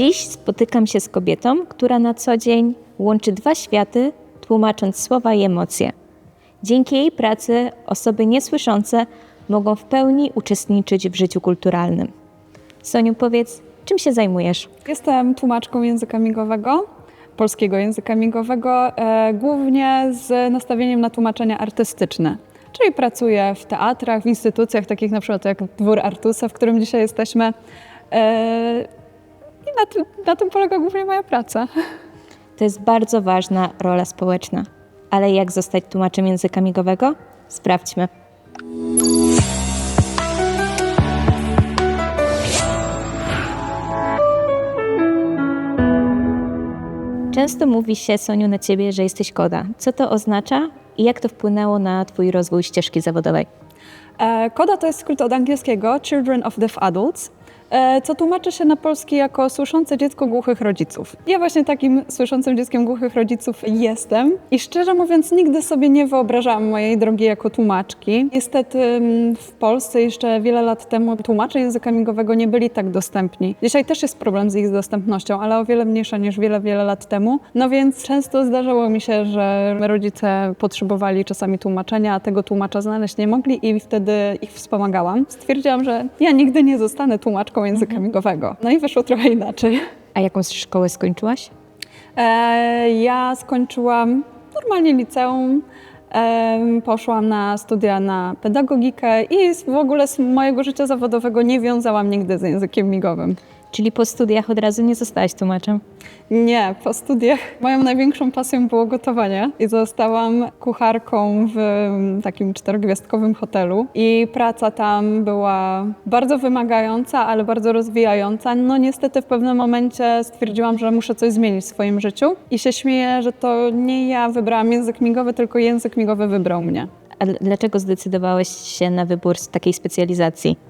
Dziś spotykam się z kobietą, która na co dzień łączy dwa światy, tłumacząc słowa i emocje. Dzięki jej pracy osoby niesłyszące mogą w pełni uczestniczyć w życiu kulturalnym. Soniu, powiedz, czym się zajmujesz? Jestem tłumaczką języka migowego, polskiego języka migowego, e, głównie z nastawieniem na tłumaczenia artystyczne. Czyli pracuję w teatrach, w instytucjach takich na przykład jak Dwór Artusa, w którym dzisiaj jesteśmy. E, I na, tym- na tym polega głównie moja praca. To jest bardzo ważna rola społeczna. Ale jak zostać tłumaczem języka migowego? Sprawdźmy. Często mówi się, Soniu, na ciebie, że jesteś koda. Co to oznacza i jak to wpłynęło na twój rozwój ścieżki zawodowej? E, Koda to jest skrót od angielskiego Children of Deaf Adults, co tłumaczy się na polski jako słyszące dziecko głuchych rodziców. Ja właśnie takim słyszącym dzieckiem głuchych rodziców jestem i szczerze mówiąc nigdy sobie nie wyobrażałam mojej drogi jako tłumaczki. Niestety mm, w Polsce jeszcze wiele lat temu tłumacze języka migowego nie byli tak dostępni. Dzisiaj też jest problem z ich dostępnością, ale o wiele mniejsza niż wiele, wiele lat temu. No więc często zdarzało mi się, że rodzice potrzebowali czasami tłumaczenia, a tego tłumacza znaleźć nie mogli i wtedy ich wspomagałam. Stwierdziłam, że ja nigdy nie zostanę tłumaczką języka migowego. No i wyszło trochę inaczej. A jaką szkołę skończyłaś? E, ja skończyłam normalnie liceum. em, Poszłam na studia na pedagogikę i w ogóle z mojego życia zawodowego nie wiązałam nigdy z językiem migowym. Czyli po studiach od razu nie zostałaś tłumaczem? Nie, po studiach moją największą pasją było gotowanie i zostałam kucharką w mm, takim czterogwiazdkowym hotelu i praca tam była bardzo wymagająca, ale bardzo rozwijająca. No niestety w pewnym momencie stwierdziłam, że muszę coś zmienić w swoim życiu i się śmieję, że to nie ja wybrałam język migowy, tylko język migowy wybrał mnie. A dl- dlaczego zdecydowałeś się na wybór takiej specjalizacji?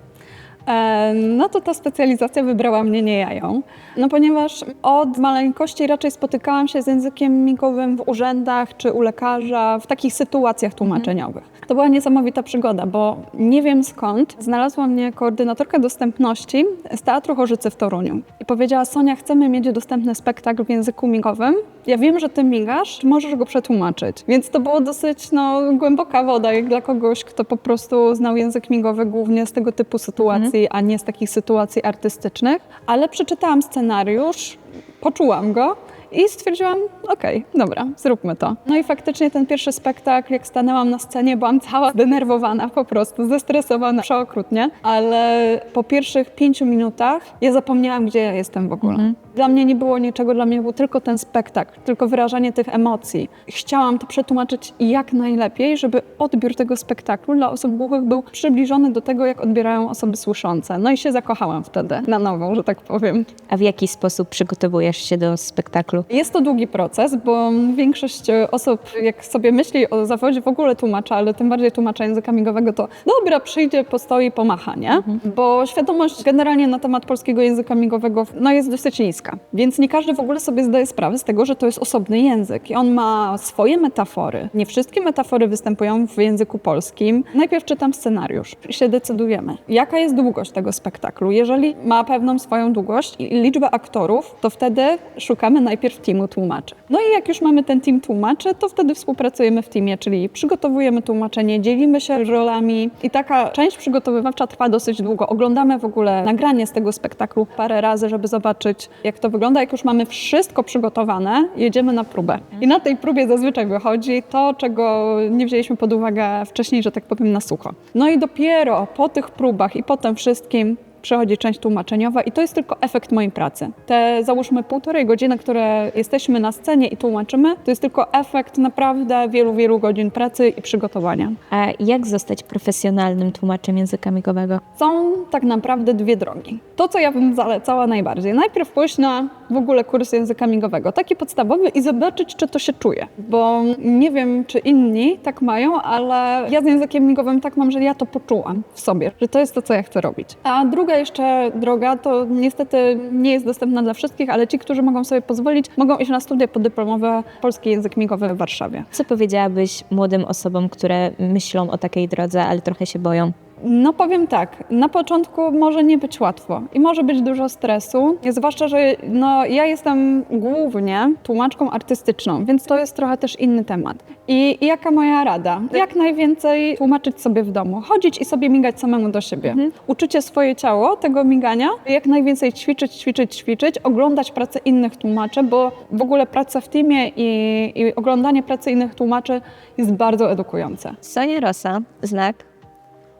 E, No to ta specjalizacja wybrała mnie, nie ja ją. No ponieważ od maleńkości raczej spotykałam się z językiem migowym w urzędach czy u lekarza, w takich sytuacjach tłumaczeniowych. To była niesamowita przygoda, bo nie wiem skąd znalazła mnie koordynatorka dostępności z Teatru Chorzycy w Toruniu. I powiedziała, Sonia, chcemy mieć dostępny spektakl w języku migowym. Ja wiem, że ty migasz, możesz go przetłumaczyć? Więc to było dosyć no, głęboka woda, jak dla kogoś, kto po prostu znał język migowy głównie z tego typu sytuacji, a nie z takich sytuacji artystycznych. Ale przeczytałam scenariusz, poczułam go i stwierdziłam, okej, dobra, zróbmy to. No i faktycznie ten pierwszy spektakl, jak stanęłam na scenie, byłam cała zdenerwowana po prostu, zestresowana przeokrutnie, ale po pierwszych pięciu minutach ja zapomniałam, gdzie ja jestem w ogóle. Dla mnie nie było niczego, dla mnie był tylko ten spektakl, tylko wyrażanie tych emocji. Chciałam to przetłumaczyć jak najlepiej, żeby odbiór tego spektaklu dla osób głuchych był przybliżony do tego, jak odbierają osoby słyszące. No i się zakochałam wtedy, na nowo, że tak powiem. A w jaki sposób przygotowujesz się do spektaklu? Jest to długi proces, bo większość osób, jak sobie myśli o zawodzie w ogóle tłumacza, ale tym bardziej tłumacza języka migowego, to dobra, przyjdzie, postoi, pomacha, nie? Bo świadomość generalnie na temat polskiego języka migowego no, jest dosyć niska. Więc nie każdy w ogóle sobie zdaje sprawę z tego, że to jest osobny język i on ma swoje metafory. Nie wszystkie metafory występują w języku polskim. Najpierw czytam scenariusz i się decydujemy, jaka jest długość tego spektaklu. Jeżeli ma pewną swoją długość i liczbę aktorów, to wtedy szukamy najpierw teamu tłumaczy. No i jak już mamy ten team tłumaczy, to wtedy współpracujemy w teamie, czyli przygotowujemy tłumaczenie, dzielimy się rolami i taka część przygotowywawcza trwa dosyć długo. Oglądamy w ogóle nagranie z tego spektaklu parę razy, żeby zobaczyć, jak to wygląda. Jak już mamy wszystko przygotowane, jedziemy na próbę. I na tej próbie zazwyczaj wychodzi to, czego nie wzięliśmy pod uwagę wcześniej, że tak powiem, na sucho. No i dopiero po tych próbach i po tym wszystkim przychodzi część tłumaczeniowa i to jest tylko efekt mojej pracy. Te załóżmy półtorej godziny, które jesteśmy na scenie i tłumaczymy, to jest tylko efekt naprawdę wielu, wielu godzin pracy i przygotowania. A jak zostać profesjonalnym tłumaczem języka migowego? Są tak naprawdę dwie drogi. To, co ja bym zalecała najbardziej, najpierw pójść na w ogóle kurs języka migowego, taki podstawowy i zobaczyć, czy to się czuje. Bo nie wiem, czy inni tak mają, ale ja z językiem migowym tak mam, że ja to poczułam w sobie, że to jest to, co ja chcę robić. A druga jeszcze droga, to niestety nie jest dostępna dla wszystkich, ale ci, którzy mogą sobie pozwolić, mogą iść na studia podyplomowe polski język migowy w Warszawie. Co powiedziałabyś młodym osobom, które myślą o takiej drodze, ale trochę się boją? No powiem tak, na początku może nie być łatwo i może być dużo stresu, zwłaszcza, że no, ja jestem głównie tłumaczką artystyczną, więc to jest trochę też inny temat. I, i jaka moja rada? Jak najwięcej tłumaczyć sobie w domu, chodzić i sobie migać samemu do siebie. Uczycie swoje ciało tego migania, jak najwięcej ćwiczyć, ćwiczyć, ćwiczyć, oglądać pracę innych tłumaczy, bo w ogóle praca w teamie i, i oglądanie pracy innych tłumaczy jest bardzo edukujące. Sonia Rosa, znak,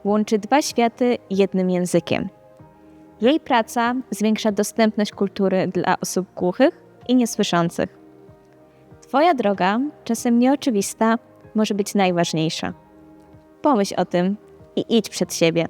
łączy dwa światy jednym językiem. Jej praca zwiększa dostępność kultury dla osób głuchych i niesłyszących. Twoja droga, czasem nieoczywista, może być najważniejsza. Pomyśl o tym i idź przed siebie.